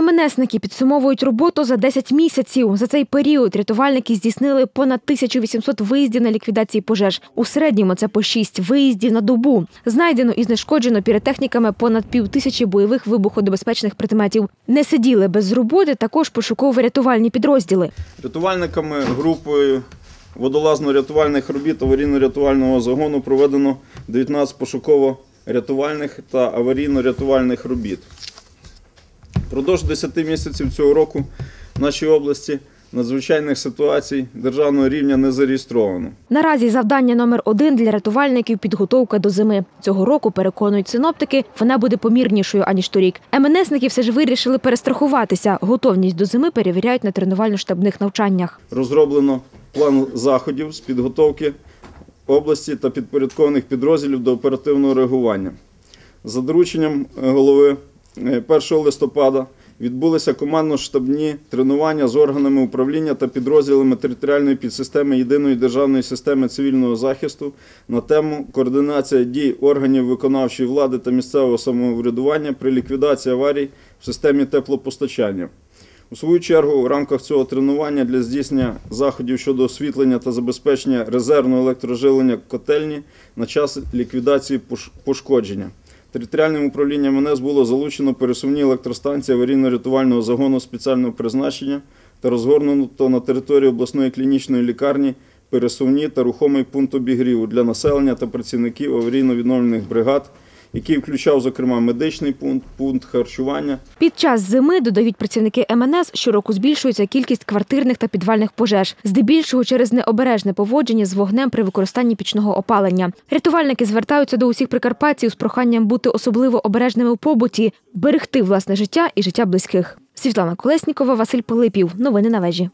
МНСники підсумовують роботу за 10 місяців. За цей період рятувальники здійснили понад 1800 виїздів на ліквідації пожеж. У середньому це по 6 виїздів на добу. Знайдено і знешкоджено піротехніками понад півтисячі бойових вибухонебезпечних предметів. Не сиділи без роботи також пошуково-рятувальні підрозділи. Рятувальниками групою водолазно-рятувальних робіт аварійно-рятувального загону проведено 19 пошуково-рятувальних та аварійно-рятувальних робіт. Продовж 10 місяців цього року в нашій області надзвичайних ситуацій державного рівня не зареєстровано. Наразі завдання номер один для рятувальників підготовка до зими. Цього року переконують синоптики, вона буде помірнішою аніж торік. МНСники все ж вирішили перестрахуватися. Готовність до зими перевіряють на тренувально-штабних навчаннях. Розроблено план заходів з підготовки області та підпорядкованих підрозділів до оперативного реагування. За дорученням голови 1 листопада відбулися командно-штабні тренування з органами управління та підрозділами територіальної підсистеми єдиної державної системи цивільного захисту на тему координація дій органів виконавчої влади та місцевого самоврядування при ліквідації аварій в системі теплопостачання. У свою чергу, в рамках цього тренування для здійснення заходів щодо освітлення та забезпечення резервного електроживлення котельні на час ліквідації пошкодження. Територіальним управлінням МНС було залучено пересувні електростанції аварійно-рятувального загону спеціального призначення та розгорнуто на території обласної клінічної лікарні пересувні та рухомий пункт обігріву для населення та працівників аварійно-відновлених бригад, який включав, зокрема, медичний пункт, пункт харчування, Під час зими, додають працівники МНС, щороку збільшується кількість квартирних та підвальних пожеж, здебільшого через необережне поводження з вогнем при використанні пічного опалення. Рятувальники звертаються до усіх прикарпатців з проханням бути особливо обережними у побуті, берегти власне життя і життя близьких. Світлана Колеснікова, Василь Пилипів. Новини на вежі.